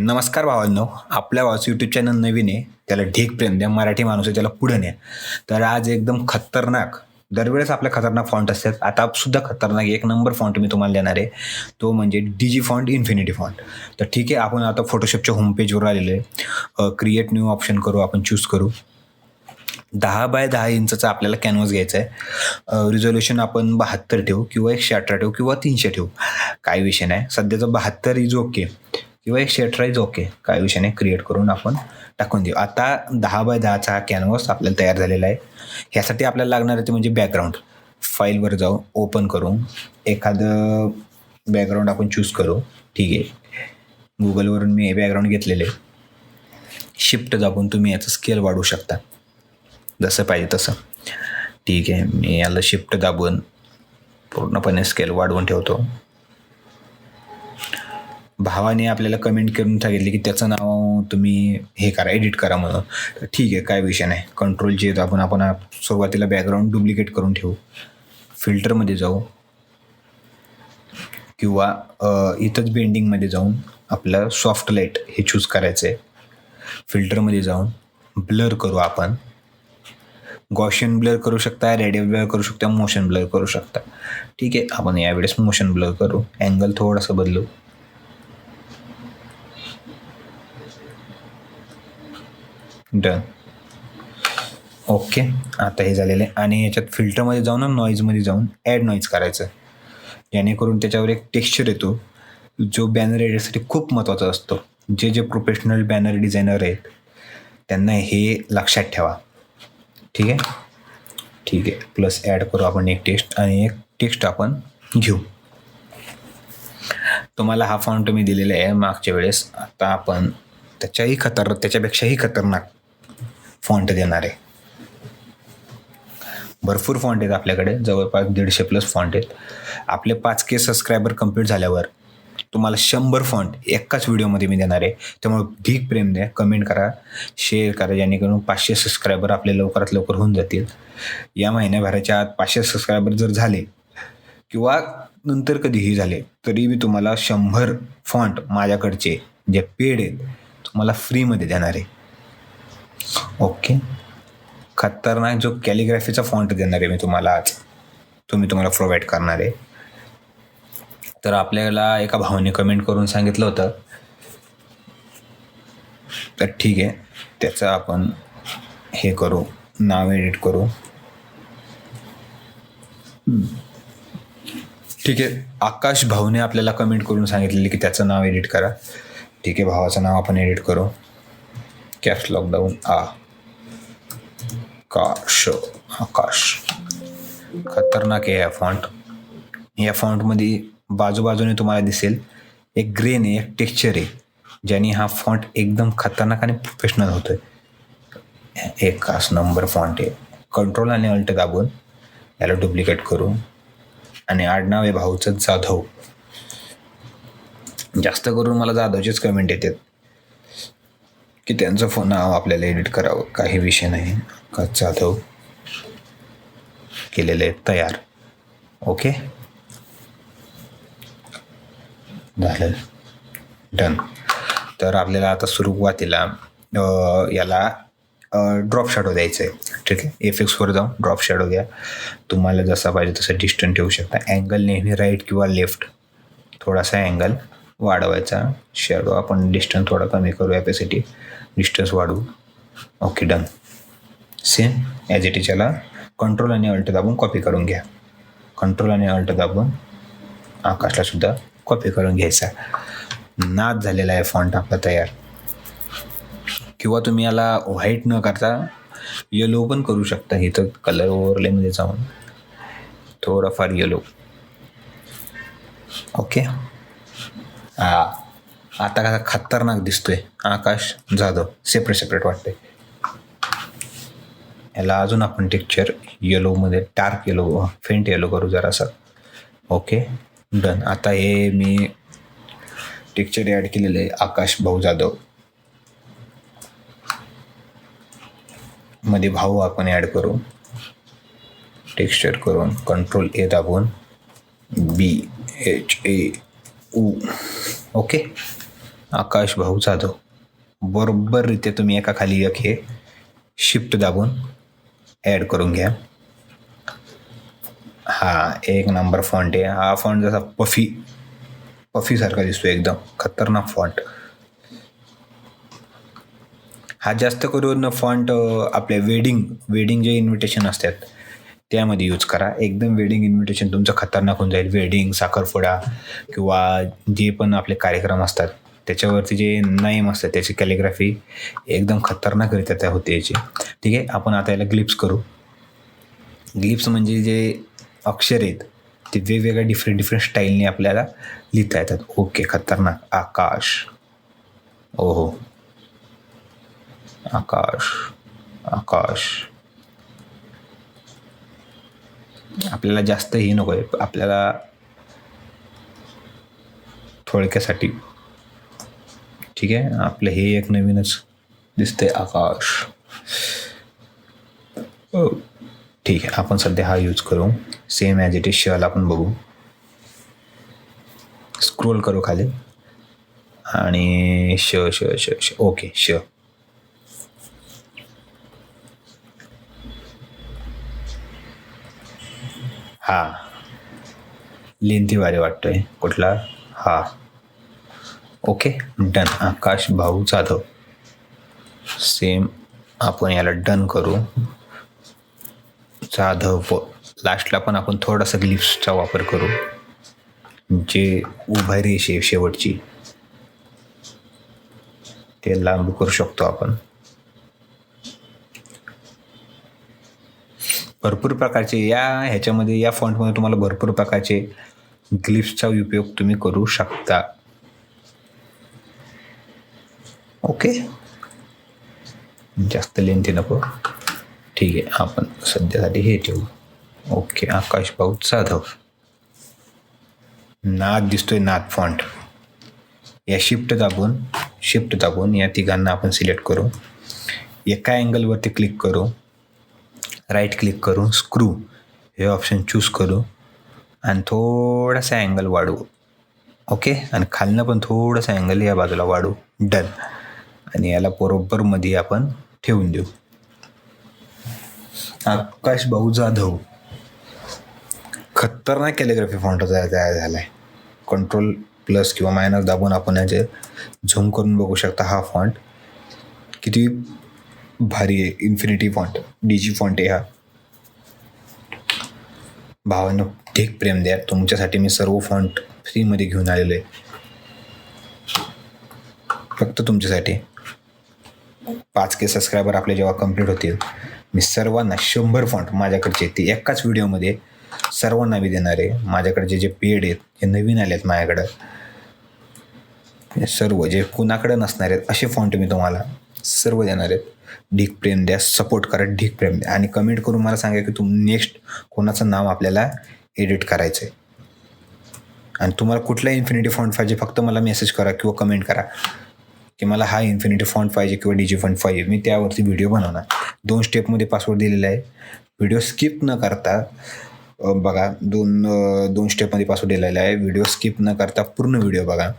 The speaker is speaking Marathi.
नमस्कार भावांनो आपल्या भावाचं यूट्यूब चॅनल नवीन आहे त्याला ढीक प्रेम द्या मराठी माणूस आहे त्याला पुढे न्या. तर आज एकदम खतरनाक दरवेळेस आपल्या खतरनाक फॉन्ट असतात आता सुद्धा खतरनाक एक नंबर फॉन्ट मी तुम्हाला देणार आहे तो म्हणजे डीजी फॉन्ट इन्फिनिटी फॉन्ट तर ठीक आहे आपण आता फोटोशॉपच्या होमपेजवर आलेलो आहे. क्रिएट न्यू ऑप्शन करू आपण चूज करू. दहा बाय दहा इंचचा आपल्याला कॅनव्हास घ्यायचा आहे रिझोल्युशन आपण बहात्तर ठेवू किंवा एकशे अठरा ठेवू किंवा तीनशे ठेवू. काय विषय नाही. सध्याचं बहात्तर इज ओके किंवा एक शेटराईज ओके काय विषय नाही क्रिएट करून आपण टाकून देऊ. आता दहा बाय दहाचा हा कॅनव्हास आपल्याला तयार झालेला आहे. ह्यासाठी आपल्याला लागणार आहे ते म्हणजे बॅकग्राऊंड फाईलवर जाऊन ओपन करून एखादं बॅकग्राऊंड आपण चूज करू. ठीक आहे. गुगलवरून मी हे बॅकग्राऊंड घेतलेले शिफ्ट दाबून तुम्ही याचं स्केल वाढवू शकता. जसं पाहिजे तसं. ठीक आहे. मी याला शिफ्ट दाबून पूर्णपणे स्केल वाढवून ठेवतो. भावाने आपल्याला कमेंट करून सांगितले की त्याचं नाव तुम्ही हे करा एडिट करा म्हणून. ठीक आहे काय विषय नाही. कंट्रोल जे दाबून आपण आपण सुरुवातीला बॅकग्राऊंड डुप्लिकेट करून ठेवू. फिल्टरमध्ये जाऊ. किंवा इथंच बेंडिंगमध्ये जाऊन आपलं सॉफ्ट लाइट हे चूज करायचं आहे फिल्टरमध्ये जाऊन ब्लर करू आपण. गॉशन ब्लर करू शकता रेडिओ ब्लर करू शकता मोशन ब्लर करू शकता. ठीक आहे आपण यावेळेस मोशन ब्लर करू. अँगल थोडासा बदलू. डन ओके आता हे झालेलं आहे. आणि याच्यात फिल्टरमध्ये जाऊन ना नॉईजमध्ये जाऊन ॲड नॉईज करायचं. जेणेकरून त्याच्यावर एक टेक्स्चर येतो. जो बॅनर एडिटसाठी खूप महत्त्वाचा असतो. जे जे प्रोफेशनल बॅनर डिझायनर आहेत त्यांना हे लक्षात ठेवा. ठीक आहे? ठीक आहे. प्लस ॲड करू आपण एक टेक्स्ट आणि एक टेक्स्ट आपण घेऊ. तुम्हाला हा फॉन्ट मी दिलेला आहे मागच्या वेळेस. आता आपण त्याच्याही खतर त्याच्यापेक्षाही खतरनाक फॉन्ट देणार आहे. भरपूर फॉन्ट आहेत आपल्याकडे जवळपास दीडशे प्लस फॉन्ट आहेत. आपले पाच के सबस्क्रायबर कंप्लीट झाल्यावर तुम्हाला शंभर फॉन्ट एकाच व्हिडिओमध्ये मी देणार आहे. त्यामुळे ढीक प्रेम द्या कमेंट करा शेअर करा जेणेकरून पाचशे सबस्क्रायबर आपले लवकरात लवकर होऊन जातील. या महिन्याभराच्या आत पाचशे सबस्क्रायबर जर झाले किंवा नंतर कधीही झाले तरी मी तुम्हाला शंभर फॉन्ट माझ्याकडचे जे पेड आहेत तुम्हाला फ्रीमध्ये देणार आहे. ओके. खतरनाक जो कॅलिग्राफीचा फॉन्ट देणार आहे मी तुम्हाला आज. तुम्ही तुम्हाला प्रोव्हाइड करणार आहे. तर आपल्याला एका भावाने कमेंट करून सांगितलं होतं. तर ठीक आहे. त्याचं आपण हे करू. नाव एडिट करू. ठीक आहे. आकाश भाऊने आपल्याला कमेंट करून सांगितलेली की त्याचं नाव एडिट करा. ठीक आहे भावाचं नाव आपण एडिट करू. कॅप्स लॉकडाऊन आ काश आकाश खतरनाक आहे या फॉन्ट या फॉन्टमध्ये बाजूबाजूने तुम्हाला दिसेल एक ग्रेन आहे एक टेक्स्चर आहे ज्याने हा फॉन्ट एकदम खतरनाक आणि प्रोफेशनल होतो आहे एक खास नंबर फॉन्ट आहे. कंट्रोल आणि अल्ट दाबून याला डुप्लिकेट करून आणि आडनाव आहे भाऊचं जाधव. जास्त करून मला जाधवचेच कमेंट येतात. की त्यांचं फोन नाव आपल्याला एडिट करावं. काही विषय नाही. का जाधव केलेले आहेत तयार. ओके झालं. डन तर आपल्याला आता सुरुवातीला याला ड्रॉप शॅडो द्यायचं आहे ठीक आहे? एफेक्सवर जाऊन ड्रॉप शॅडो द्या. तुम्हाला जसा पाहिजे तसं डिस्टन्स ठेवू शकता. अँगल नेहमी राईट किंवा लेफ्ट थोडासा अँगल वाढवायचा. शॅडो आपण डिस्टन्स थोडा कमी करू कॅपॅसिटी डिस्टन्स वाढवू. Okay done same as it is याला कंट्रोल आणि अल्ट दाबून कॉपी करून घ्या. कंट्रोल आणि अल्ट दाबून आकाशला सुद्धा कॉपी करून घ्यायचा. नाद झालेला आहे फॉन्ट आपला तयार. किंवा तुम्ही याला व्हाईट न करता येलो पण करू शकता. इथं कलर ओव्हरलेमध्ये जाऊन. थोडाफार येलो ओके आता कसा खतरनाक दिसतोय. आकाश जाधव सेपरेट सेपरेट वाटतंय. याला अजून आपण टेक्चर येलोमध्ये डार्क येलो फेंट येलो करू जरासं. ओके डन आता हे मी टेक्चर ॲड केलेलं आहे आकाश भाऊ जाधव. मध्ये भाऊ आपण ॲड करू. टेक्स्चर करून कंट्रोल ए दाबून बी एच ए ऊ ओके? आकाश भाऊ जाधव बरोबररित्या तुम्ही एका खाली एक हे शिफ्ट दाबून ॲड करून घ्या. हा एक नंबर फॉन्ट आहे. हा फॉन्ट जसा पफी पफीसारखा दिसतो एकदम. खतरनाक फॉन्ट हा जास्त करून फॉन्ट आपले वेडिंग वेडिंग जे इन्व्हिटेशन असतात त्यामध्ये यूज करा. एकदम वेडिंग इन्व्हिटेशन तुमचं खतरनाक होऊन जाईल. वेडिंग साखरफोडा किंवा जे पण आपले कार्यक्रम असतात त्याच्यावरती जे नाईम असतात त्याची कॅलिग्राफी एकदम खतरनाकरित्या त्या होते याची. ठीक आहे? आपण आता याला ग्लिप्स करू. ग्लिप्स म्हणजे जे अक्षर आहेत ते वेगवेगळ्या डिफरंट डिफरंट स्टाईलने आपल्याला लिहिता येतात. ओके खतरनाक. आकाश. ओहो. आकाश. आकाश. आपल्याला जास्त हे नको आहे. आपल्याला थोडक्यासाठी. ठीक आहे? आपलं हे एक नवीनच दिसतंय आकाश. हो. ठीक आहे. आपण सध्या हा यूज करू. सेम ॲज इट इज शल आपण बघू. स्क्रोल करू खाली. आणि श श श श. ओके श हा. लेंथीवारे वाटतोय. कुठला? हा. Okay done. आकाश भाऊ जाधव. सेम आपण याला डन करू. जाधव लास्टला पण आपण थोडासा ग्लिप्सचा वापर करू. जे उभा रेषे शेवटची. ते लांब करू शकतो आपण. भरपूर प्रकारचे या ह्याच्यामध्ये या फॉन्टमध्ये तुम्हाला भरपूर प्रकारचे ग्लिप्सचा उपयोग तुम्ही करू शकता. ओके जास्त लेंथी नको. ठीक आहे आपण सध्यासाठी हे ठेवू. ओके आकाश भाऊ जाधव. नाद दिसतोय नाद फॉन्ट या शिफ्ट दाबून शिफ्ट दाबून या तिघांना आपण सिलेक्ट करू. एका अँगलवरती क्लिक करू. राईट क्लिक करून स्क्रू हे ऑप्शन चूज करू आणि थोडासा अँगल वाढवू. ओके आणि खालनं पण थोडासा अँगल या बाजूला वाढू डन आणि याला बरोबरमध्ये आपण ठेवून देऊ. आकाश भाऊ जाधव. खतरनाक कॅलिग्राफी फॉन्ट तयार झाला आहे कंट्रोल प्लस किंवा मायनस दाबून आपण याचे झूम करून बघू शकता हा फॉन्ट किती भारी आहे. इन्फिनिटी फॉन्ट डीजी फॉन्ट आहे हा. भावानं ठीक प्रेम द्या. तुमच्यासाठी मी सर्व फॉन्ट फ्रीमध्ये घेऊन आलेलो आहे. फक्त तुमच्यासाठी. पाच के सबस्क्रायबर आपले जेव्हा कंप्लीट होतील मी सर्वांना शंभर फॉन्ट माझ्याकडचे ते एकाच व्हिडिओमध्ये सर्वांना मी देणार आहे. माझ्याकडे जे पेड आहेत हे नवीन आले आहेत माझ्याकडं सर्व जे कुणाकडं नसणार आहेत असे फॉन्ट मी तुम्हाला सर्व देणार आहेत. ढीक प्रेम द्या सपोर्ट करा ढीक प्रेम द्या. आणि कमेंट करून मला सांगा की तुम नेक्स्ट कोणाचं नाव आपल्याला एडिट करायचं आहे आणि तुम्हाला कुठला इन्फिनिटी फॉन्ट पाहिजे फक्त मला मेसेज करा किंवा कमेंट करा की मला हा इन्फिनिटी फॉन्ट पाहिजे किंवा डीजी फॉन्ट पाहिजे. मी त्यावरती व्हिडिओ बनवणार. दोन स्टेपमध्ये पासवर्ड दिलेला आहे. व्हिडिओ स्किप न करता बघा दोन दोन स्टेपमध्ये पासवर्ड दिलेला आहे. व्हिडिओ स्किप न करता पूर्ण व्हिडिओ बघा.